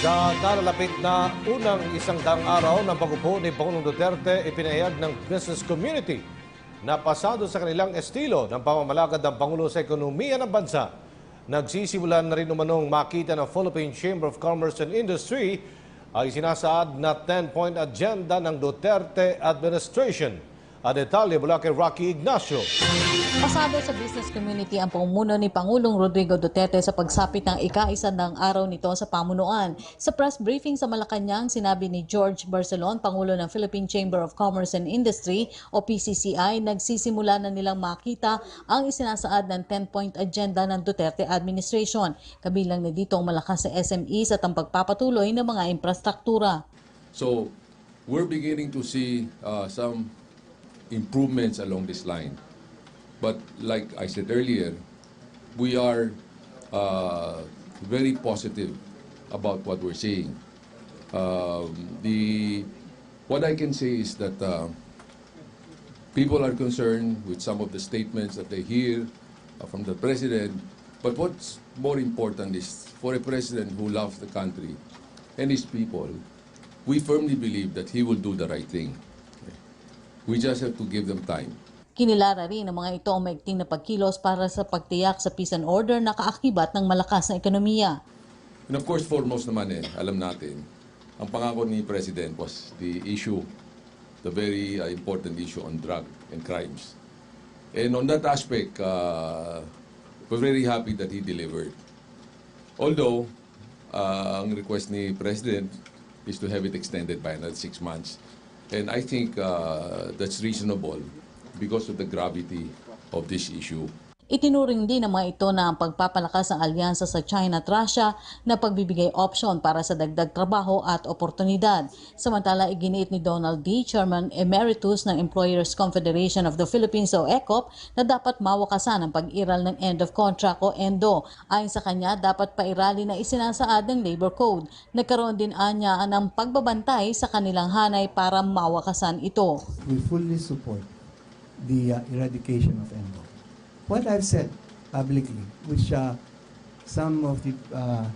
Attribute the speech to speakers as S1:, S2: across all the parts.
S1: Sa nalalapit na unang isang daang araw ng pagupo ni Pangulong Duterte, ipinahayag ng business community na pasado sa kanilang estilo ng pamamalakad ng Pangulo sa ekonomiya ng bansa. Nagsisimulan na rin umanong makita ng Philippine Chamber of Commerce and Industry ay sinasaad na 10-point agenda ng Duterte administration. A detalye mula kay Rocky Ignacio.
S2: Pasado sa business community ang pamumuno ni Pangulong Rodrigo Duterte sa pagsapit ng ika-isa ng araw nito sa pamunuan. Sa press briefing sa Malacanang, sinabi ni George Barcelon, Pangulo ng Philippine Chamber of Commerce and Industry o PCCI, nagsisimula na nilang makita ang isinasaad ng 10-point agenda ng Duterte administration. Kabilang na dito ang malakas sa SMEs at ang pagpapatuloy ng mga infrastruktura.
S3: So we're beginning to see uh, some improvements along this line. But like I said earlier, we are uh, very positive about what we're seeing. Um, the what I can say is that uh, people are concerned with some of the statements that they hear uh, from the president. But what's more important is for a president who loves the country and his people, we firmly believe that he will do the right thing. We just have to give them time.
S2: Kinilara rin ng mga ito ang maigting na pagkilos para sa pagtiyak sa peace and order na kaakibat ng malakas na ekonomiya.
S3: And of course, foremost naman eh, alam natin, ang pangako ni President was the issue, the very uh, important issue on drug and crimes. And on that aspect, uh, we're very happy that he delivered. Although, uh, ang request ni President is to have it extended by another six months. And I think uh, that's reasonable because of the gravity of this issue.
S2: Itinuring din ng mga ito na ang pagpapalakas ng alyansa sa China at Russia na pagbibigay option para sa dagdag trabaho at oportunidad. Samantala, iginiit ni Donald D., Chairman Emeritus ng Employers Confederation of the Philippines o ECOP na dapat mawakasan ang pag-iral ng end of contract o ENDO. Ayon sa kanya, dapat pairali na isinasaad ng labor code. Nagkaroon din anya ng pagbabantay sa kanilang hanay para mawakasan ito.
S4: we fully support the uh, eradication of ENDO. What I've said publicly, which uh, some of the uh,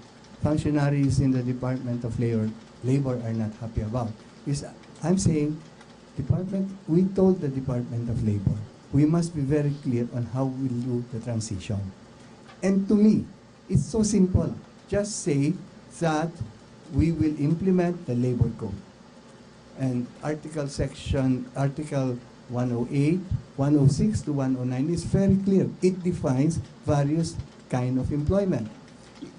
S4: functionaries in the Department of Labor, Labor are not happy about, is I'm saying, Department, we told the Department of Labor, we must be very clear on how we'll do the transition. And to me, it's so simple. Just say that we will implement the labor code and article section article 108 106 to 109 is very clear. It defines various kind of employment.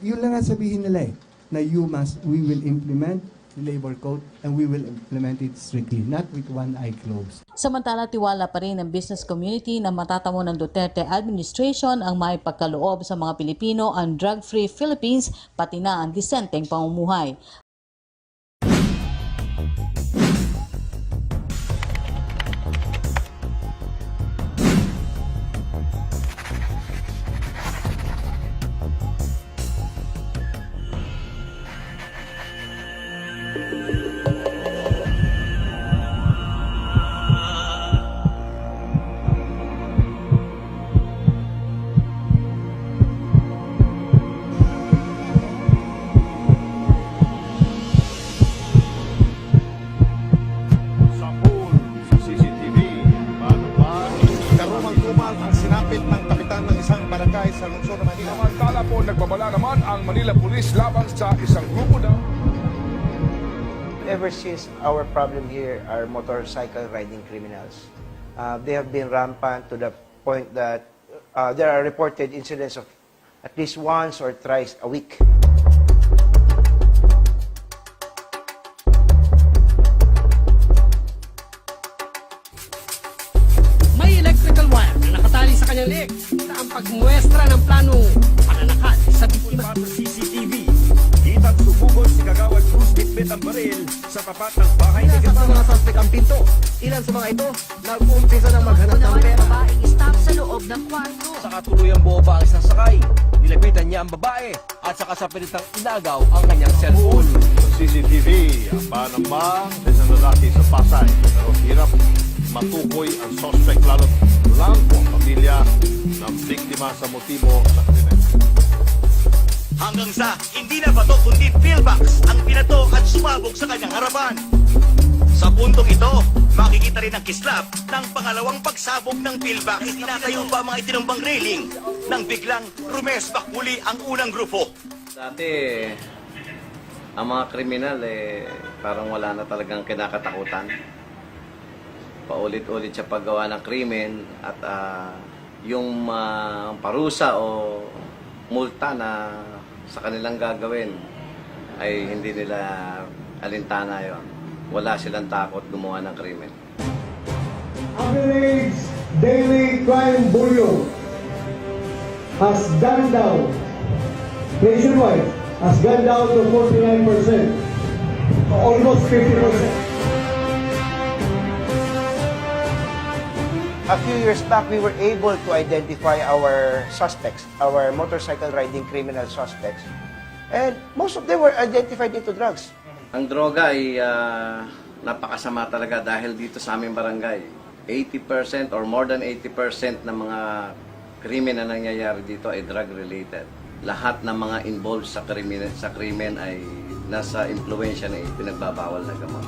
S4: Yun lang ang sabihin nila eh na you must we will implement the labor code and we will implement it strictly not with one eye closed.
S2: Samantala, tiwala pa rin ng business community na matatamo ng Duterte administration ang maipagkaloob sa mga Pilipino ang drug-free Philippines pati na ang disenteng pamumuhay.
S5: Samantala po nagbabala naman ang Manila Police laban sa isang grupo na
S6: Ever since our problem here are motorcycle riding criminals. Uh, they have been rampant to the point that uh, there are reported incidents of at least once or thrice a week.
S7: Dahilan sa mga ito, nag-umpisa ng maghanap ng pera.
S8: stop sa loob ng kwarto.
S9: Saka tuloy ang boba ang isang sakay. Nilapitan niya ang babae at saka sa pinitang inagaw ang kanyang cellphone.
S5: CCTV, ang panama, isang lalaki sa Pasay. Pero hirap matukoy ang suspect lalo lang po ang pamilya ng biktima sa motibo sa krimen.
S10: Hanggang sa hindi na bato kundi pillbox ang pinato at sumabog sa kanyang harapan. Sa puntong ito, rin ang kislap ng pangalawang pagsabog ng bill. Bakit tinatayo pa mga itinumbang railing nang biglang rumesbak muli ang unang grupo?
S11: Dati, ang mga kriminal eh, parang wala na talagang kinakatakutan. Paulit-ulit sa paggawa ng krimen at ah, yung ah, parusa o multa na sa kanilang gagawin ay hindi nila alintana yon. Wala silang takot gumawa ng krimen.
S12: Average daily crime bullion has gone down nationwide has gone down to 49%, almost 50%.
S6: A few years back, we were able to identify our suspects, our motorcycle riding criminal suspects. And most of them were identified into drugs.
S11: Ang droga ay ah, napakasama talaga dahil dito sa aming barangay. 80% or more than 80% ng mga krimen na nangyayari dito ay drug-related. Lahat ng mga involved sa krimen, sa krimen ay nasa impluensya ng pinagbabawal na gamot.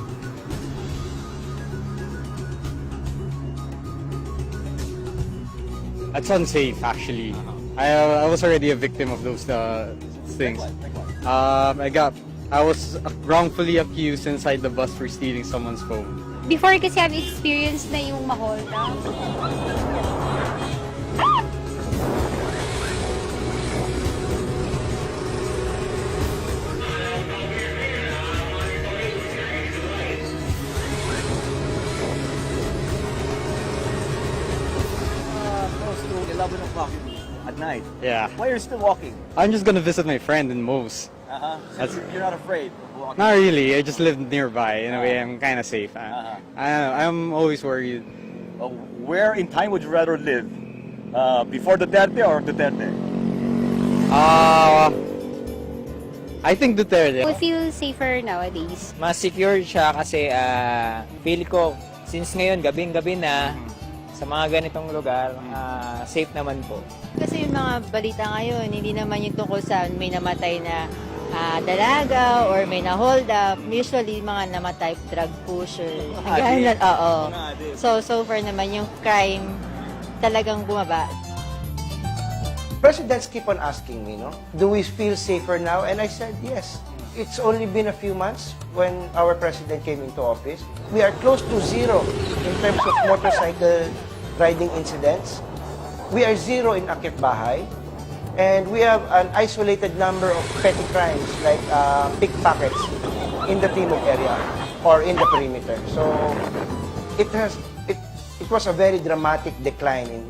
S13: It's unsafe, actually. I, I was already a victim of those uh, things. Um, I got, I was wrongfully accused inside the bus for stealing someone's phone.
S8: Before kasi I've experienced na yung ma-hold up.
S9: Ah, close to 11 o'clock at night.
S13: Yeah.
S9: Why are you still walking?
S13: I'm just gonna visit my friend in Moose.
S9: Uh-huh.
S13: That's-
S9: You're not afraid of walking?
S13: Not really. I just live nearby. In a way, I'm kind of safe. I,
S9: Uh-huh.
S13: I don't know. I'm always worried.
S9: Uh, where in time would you rather live? Uh, before Duterte or Duterte?
S13: Uh, I think Duterte.
S8: We feel safer nowadays.
S7: Mas secure siya kasi ah, feel ko since ngayon gabing-gabi na sa mga ganitong lugar ah, safe naman po.
S8: Kasi yung mga balita ngayon, hindi naman yung tungkol sa may namatay na ah, dalaga or may na-hold up. Usually, mga namatay drug pusher. Ganun, oo. So, so far naman yung crime talagang bumaba.
S6: Presidents keep on asking me, no, do we feel safer now? And I said, yes. It's only been a few months when our president came into office. We are close to zero in terms of motorcycle riding incidents. We are zero in Akit Bahay. And we have an isolated number of petty crimes like uh, pickpockets in the Timog area or in the perimeter. So it has it, it was a very dramatic decline in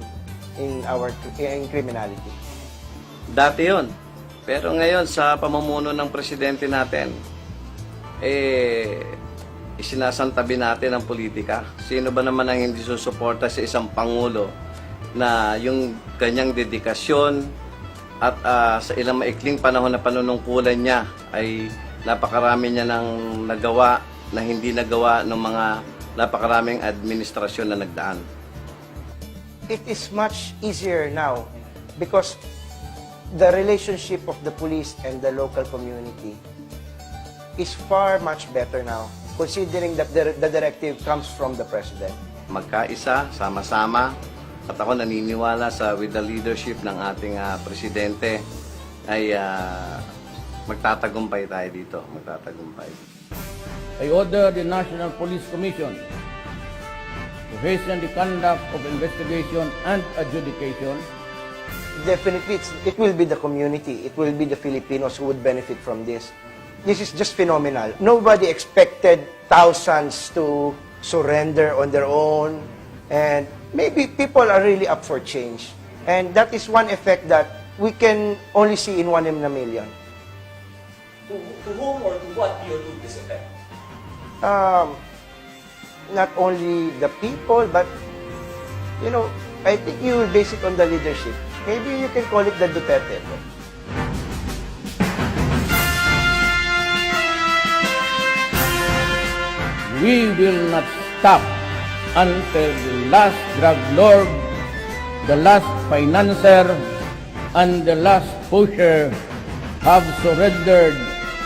S6: in our in criminality.
S11: Dati yon. Pero ngayon, sa pamumuno ng presidente natin, eh, isinasantabi natin ang politika. Sino ba naman ang hindi susuporta sa isang pangulo na yung kanyang dedikasyon at ah, sa ilang maikling panahon na panunungkulan niya ay napakarami niya ng nagawa na hindi nagawa ng mga napakaraming administrasyon na nagdaan.
S6: it is much easier now because the relationship of the police and the local community is far much better now considering that the, the directive comes from the president.
S11: magkaisa, sama-sama. At ako naniniwala sa with the leadership ng ating ah, presidente ay ah, magtatagumpay tayo dito. Magtatagumpay.
S7: I order the National Police Commission to hasten the conduct of investigation and adjudication
S6: Definitely, it's, it will be the community, it will be the Filipinos who would benefit from this. This is just phenomenal. Nobody expected thousands to surrender on their own, and maybe people are really up for change. And that is one effect that we can only see in one in a million.
S9: To, to whom or to what do you do this effect?
S6: um, not only the people, but, you know, I think you will base it on the leadership. Maybe you can call it the Duterte effect.
S7: we will not stop until the last drug lord, the last financier, and the last pusher have surrendered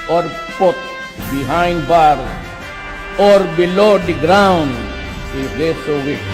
S7: or put behind bars or below the ground if they so wish.